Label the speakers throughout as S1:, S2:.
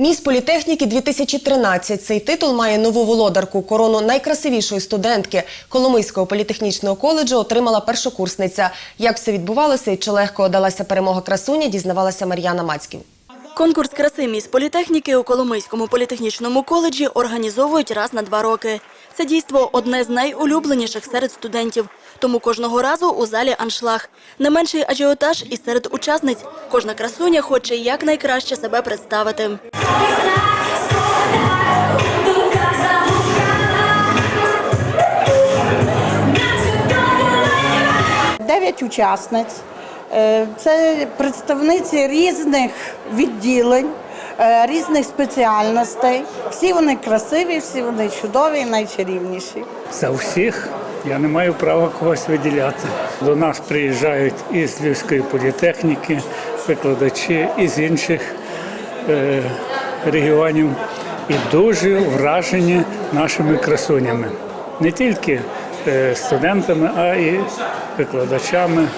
S1: Міс політехніки 2013 Цей титул має нову володарку. Корону найкрасивішої студентки Коломийського політехнічного коледжу отримала першокурсниця. Як все відбувалося і чи легко далася перемога красуні, дізнавалася Мар'яна Мацьків.
S2: Конкурс краси міс політехніки у Коломийському політехнічному коледжі організовують раз на два роки. Це дійство одне з найулюбленіших серед студентів. Тому кожного разу у залі аншлаг. Не менший ажіотаж і серед учасниць. Кожна красуня хоче якнайкраще себе представити.
S3: Дев'ять учасниць. Е, Це представниці різних відділень, е, різних спеціальностей. Всі вони красиві, всі вони чудові найчарівніші.
S4: За всіх я не маю права когось виділяти. До нас приїжджають із Львівської політехніки, викладачі із інших е, регіонів і дуже вражені нашими красунями. Не тільки е, студентами, а й викладачами,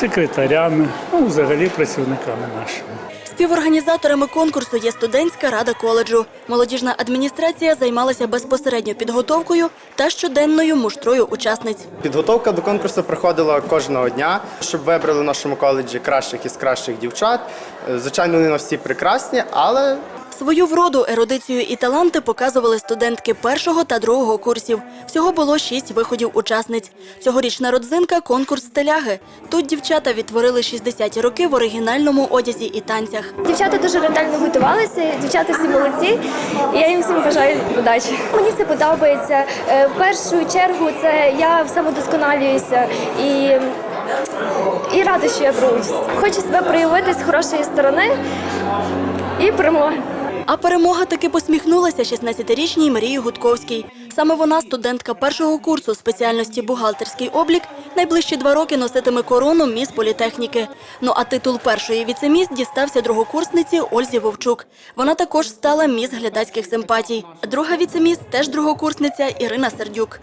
S4: секретарями, ну, взагалі працівниками нашими.
S2: Співорганізаторами конкурсу є студентська рада коледжу. Молодіжна адміністрація займалася безпосередньо підготовкою та щоденною муштрою учасниць.
S5: Підготовка до конкурсу проходила кожного дня, щоб вибрали в нашому коледжі кращих із кращих дівчат. Е, Звичайно, вони на всі прекрасні, але
S2: Свою вроду, ерудицію і таланти показували студентки першого та другого курсів. Всього було шість виходів учасниць. Цьогорічна родзинка – конкурс стиляги. Тут дівчата відтворили 60-ті роки в оригінальному одязі і танцях.
S6: Дівчата дуже ретельно готувалися, дівчата всі молодці. І я їм всім бажаю удачі. Мені це подобається. Е, В першу чергу це я самодосконалююся і, і рада, що я беру участь. Хочу себе проявити з хорошої сторони і перемоги.
S2: А перемога таки посміхнулася 16-річній Марії Гудковській. Саме вона, студентка першого курсу спеціальності бухгалтерський облік, найближчі два роки носитиме корону міс політехніки. Ну а титул першої віцеміс дістався другокурсниці Ользі Вовчук. Вона також стала міс глядацьких симпатій. Друга віцеміс теж другокурсниця Ірина Сердюк.